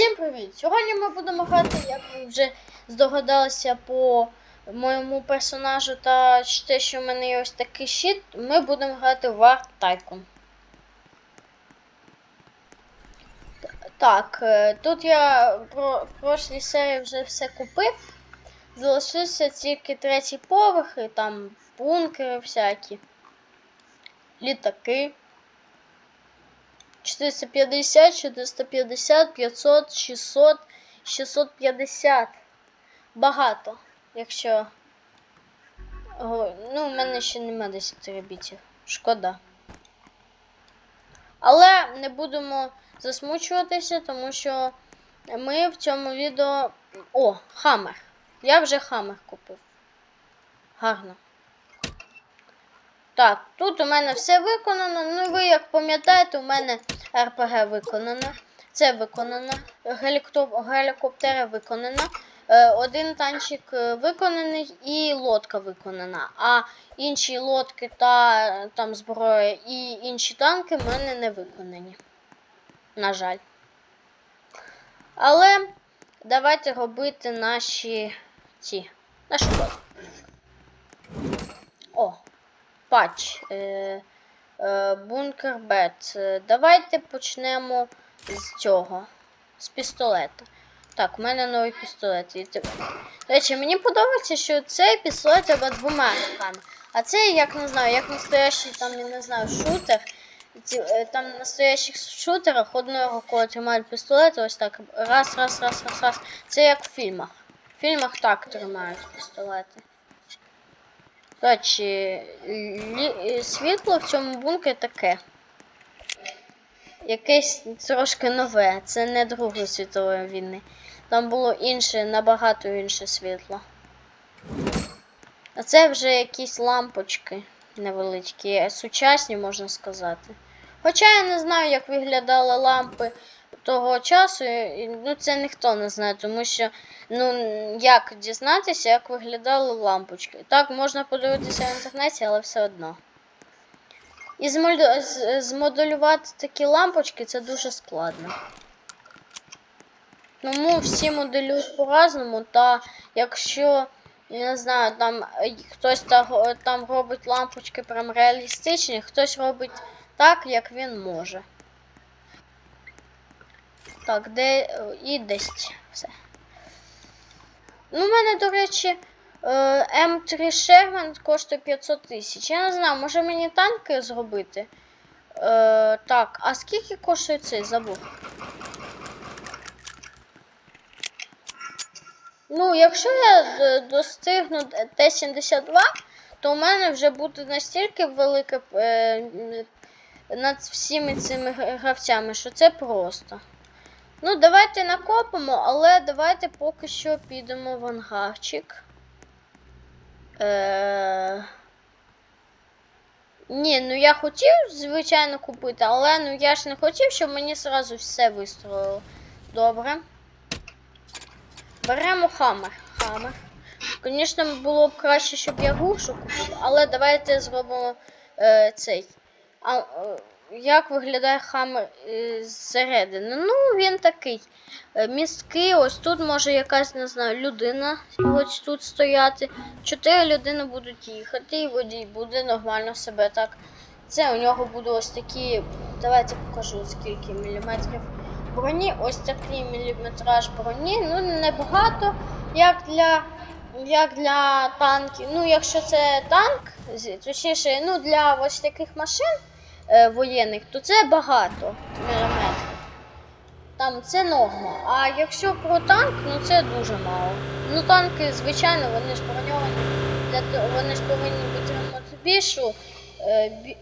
Всім привіт! Сьогодні ми будемо грати, як ви вже здогадалися по моєму персонажу та те, що в мене є ось такий щит, ми будемо грати в War Tycoon. Так, е, тут я в прошлій серії вже все купив. Залишився тільки третій поверх, і там бункери всякі, літаки. 450, 450, 500, 600, 650. Багато. Якщо. Ну, в мене ще нема 10 ребітів. Шкода. Але не будемо засмучуватися, тому що ми в цьому відео. О, хаммер. Я вже хаммер купив. Гарно. Так, тут у мене все виконано. Ну, ви як пам'ятаєте, у мене РПГ виконано. Це виконано. Гелікоптери виконано. Е, Один танчик е, виконаний і лодка виконана. А інші лодки та там зброя і інші танки в мене не виконані. На жаль. Але давайте робити наші ці. Нашу базу. О, патч. Е, е, бункер бет. Е, Давайте почнемо з цього. З пістолета. Так, у мене новий пістолет. До речі, мені подобається, що цей пістолет треба двома руками. А цей, як не знаю, як настоящий там, я не знаю, шутер. Е, Там на настоящих шутерах одною рукою тримають пістолет, ось так. Раз, раз, раз, раз, раз. Це як в фільмах. В фільмах так тримають пістолети. До світло в цьому бункері таке. Якесь трошки нове. Це не Другої світової війни. Там було інше, набагато інше світло. А це вже якісь лампочки невеличкі, сучасні, можна сказати. Хоча я не знаю, як виглядали лампи того часу, ну це ніхто не знає, тому що ну як дізнатися, як виглядали лампочки. Так, можна подивитися в інтернеті, але все одно. І змоделювати такі лампочки це дуже складно. Тому всі моделюють по-разному, та якщо, я не знаю, там хтось та- там робить лампочки прям реалістичні, хтось робить так, як він може. Так, де е, і десь все. Ну, у мене, до речі, е, М3 Sherman коштує 500 тисяч. Я не знаю, може мені танки зробити. Е, так, а скільки коштує цей забув? Ну, якщо я достигну Т- Т-72, то у мене вже буде настільки велике е, над всіми цими гравцями, що це просто. Ну, давайте накопимо, але давайте поки що підемо в ангарчик. Е... Ні, ну я хотів, звичайно, купити, але ну я ж не хотів, щоб мені зразу все вистроїло. Добре. Беремо хаммер. Хаммер. Звісно, було б краще, щоб я гуршу купив, але давайте зробимо е, цей. А, е, як виглядає хаммер е, зсередини? Ну, він такий. е, Місткий, ось тут може якась, не знаю, людина ось тут стояти. Чотири людини будуть їхати, і водій буде нормально себе так. Це у нього буде ось такі. Давайте покажу скільки міліметрів броні. Ось такий міліметраж броні. Ну, небагато, як для, як для танків. Ну, якщо це танк, точніше, ну, для ось таких машин е, воєнних, то це багато міліметрів. Там це норма. А якщо про танк, ну це дуже мало. Ну танки, звичайно, вони ж броньовані, для того- вони ж повинні витримати більшу, е, бі-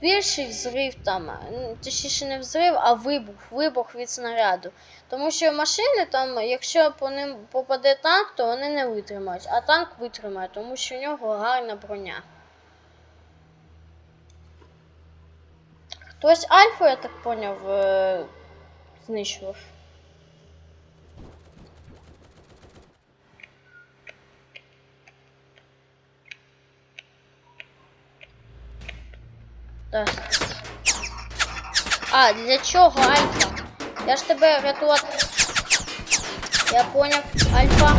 більший взрив там, ну, точніше не взрив, а вибух, вибух від снаряду. Тому що машини там, якщо по ним попаде танк, то вони не витримають, а танк витримає, тому що в нього гарна броня. Хтось Альфу, я так поняв, е, знищував. Так. А, для чого Альфа? Я ж тебе рятувати. Я поняв. Альфа.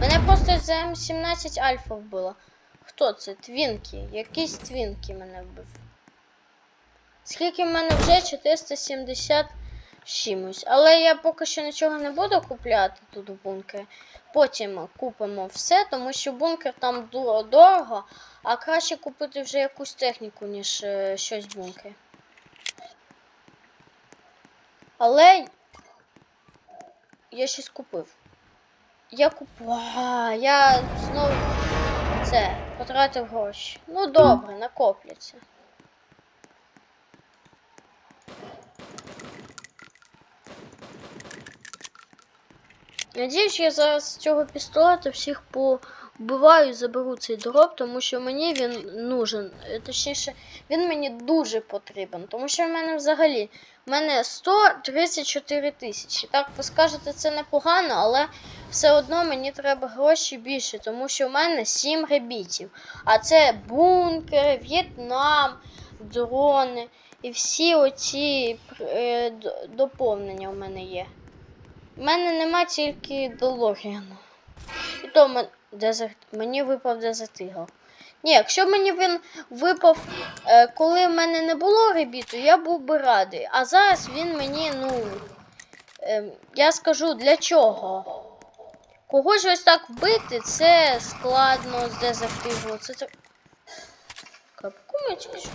Мене просто з М17 Альфа вбила. Хто це? Твінкі. Якийсь Твінкі мене вбив. Скільки в мене вже 470 чимось. Але я поки що нічого не буду купляти тут в бункері. Потім купимо все, тому що бункер там дорого, а краще купити вже якусь техніку, ніж е, щось в бункері. Але я щось купив. Я купив. А, я знову це потратив гроші. Ну добре, накопляться. Надіюсь, я зараз з цього пістолета всіх побиваю і заберу цей дроб, тому що мені він нужен. Е, Точніше, він мені дуже потрібен. Тому що в мене взагалі в мене 134 тисячі. Так, ви скажете, це непогано, але все одно мені треба гроші більше, тому що в мене 7 ребітів. А це бункери, В'єтнам, дрони і всі оці е, доповнення в мене є. У мене нема тільки Долоріана. І то. Мені випав Eagle. Ні, якщо мені він випав, е, коли в мене не було ребіту, я був би радий. А зараз він мені, ну. Е, я скажу для чого. Когось ось так вбити, це складно з Eagle. Це так. Капкуми що?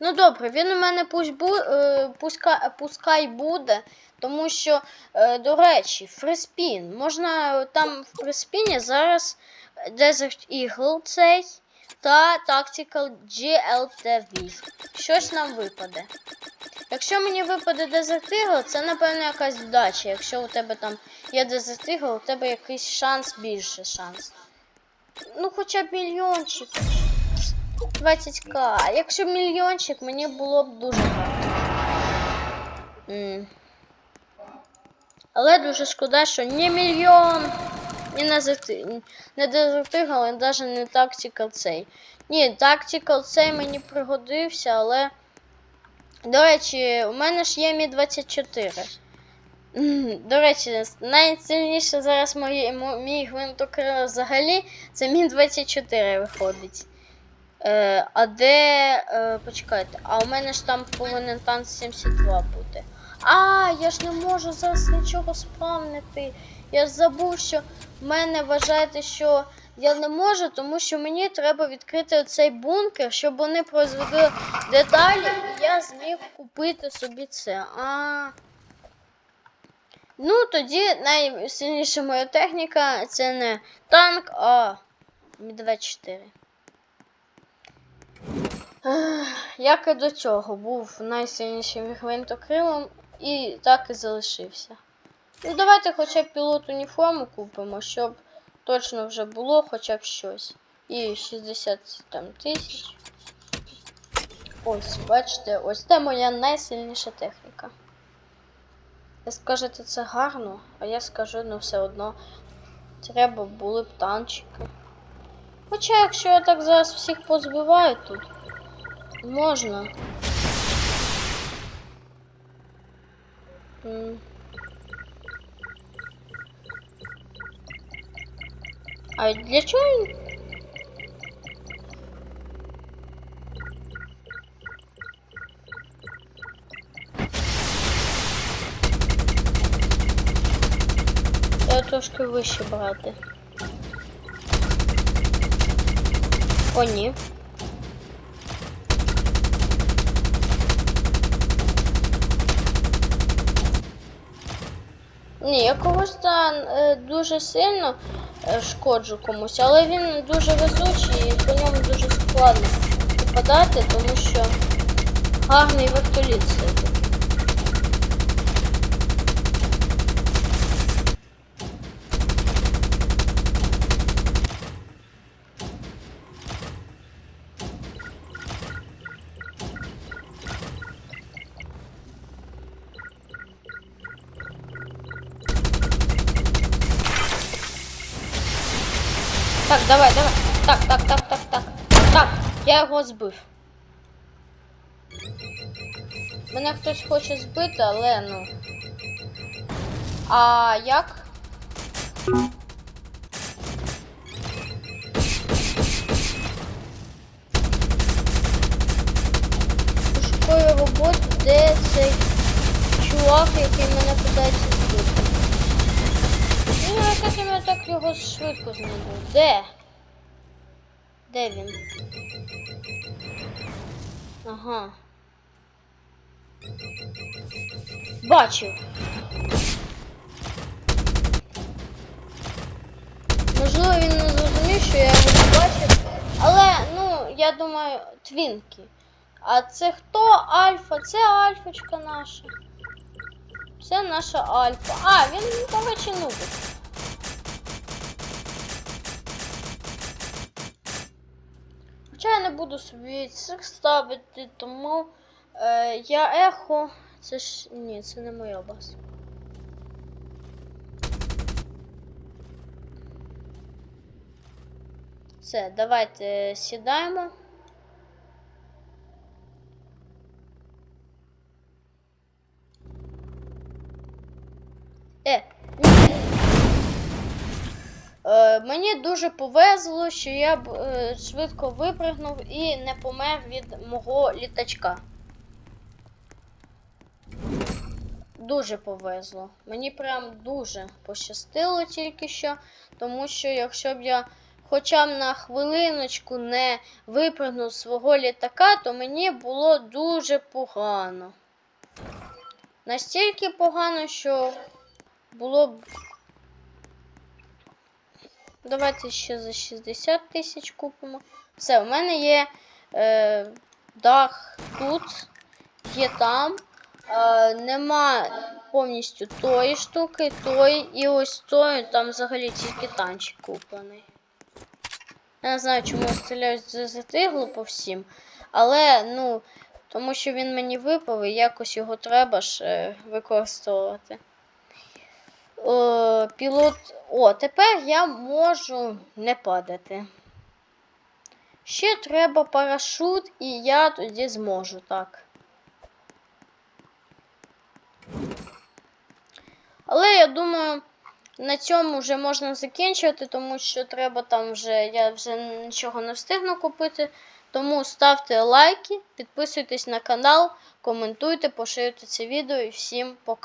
Ну добре, він у мене пусть бу... е, пуска... пускай буде. Тому що, е, до речі, фриспін. Можна е, там в фриспіні зараз Desert Eagle цей та Tactical GLTV. Щось нам випаде. Якщо мені випаде Desert Eagle, це напевно якась вдача. Якщо у тебе там є Desert Eagle, у тебе якийсь шанс більше шанс. Ну, хоча б мільйончик. 20к. Якщо б мільйончик, мені було б дуже гарно. М. Але дуже шкода, що ні мільйон, не зати... не дезертигал, і навіть не Tactical цей. Ні, Tactical цей мені пригодився, але. До речі, у мене ж є Мі 24. До речі, найсильніше зараз мої, мій гвинтокрил взагалі це Мі 24 виходить. Е, а де. Е, почекайте, а у мене ж там повинен танк 72 бути. А, я ж не можу зараз нічого спавнити. Я забув, що мене вважаєте, що я не можу, тому що мені треба відкрити цей бункер, щоб вони произвели деталі, і я зміг купити собі це. А. Ну, тоді найсильніша моя техніка це не танк, а Мі-24. Як і до цього був найсильнішим гвинтокрилом і так і залишився. Ну, давайте хоча б пілот уніформу купимо, щоб точно вже було хоча б щось. І 60 там тисяч. Ось, бачите, ось це моя найсильніша техніка. Ви скажете, це гарно, а я скажу, ну все одно треба були б танчики. Хоча, якщо я так зараз всіх позбиваю тут, можна. А для він- Я трошки вище брати. О, ні. Я когось е, дуже сильно е, шкоджу комусь, але він дуже везучий і по ньому дуже складно попадати, тому що гарний вертоліт сидить. Так, давай, давай. Так, так, так, так, так. Так, я його збив. Мене хтось хоче збити, але ну. А як? Пошукаю роботу, де цей чувак, який мене питається так я так його швидко знайду. Де? Де він? Ага. Бачив. Можливо, він не зрозумів, що я його не бачив. Але, ну, я думаю, твінки. А це хто Альфа? Це Альфочка наша. Це наша Альфа. А, він, до речі, нубик. Хоча я не буду собі цих ставити, тому е, я ехо. Це ж. Ні, це не моя база. Все, давайте сідаємо. Е, ні. Е, мені дуже повезло, що я б е, швидко випригнув і не помер від мого літачка. Дуже повезло. Мені прям дуже пощастило тільки що, тому що якщо б я хоча б на хвилиночку не випрыгнув свого літака, то мені було дуже погано. Настільки погано, що було б. Давайте ще за 60 тисяч купимо. Все, у мене є е, дах тут, є там. Е, нема повністю тої штуки, тої і ось тої, там взагалі тільки танчик куплений. Я не знаю, чому я стріляю з затигло по всім. Але, ну, тому що він мені випав і якось його треба ж е, використовувати. О, пілот. О, тепер я можу не падати. Ще треба парашут, і я тоді зможу так. Але я думаю, на цьому вже можна закінчувати, тому що треба там вже, я вже нічого не встигну купити. Тому ставте лайки, підписуйтесь на канал, коментуйте, поширюйте це відео і всім пока.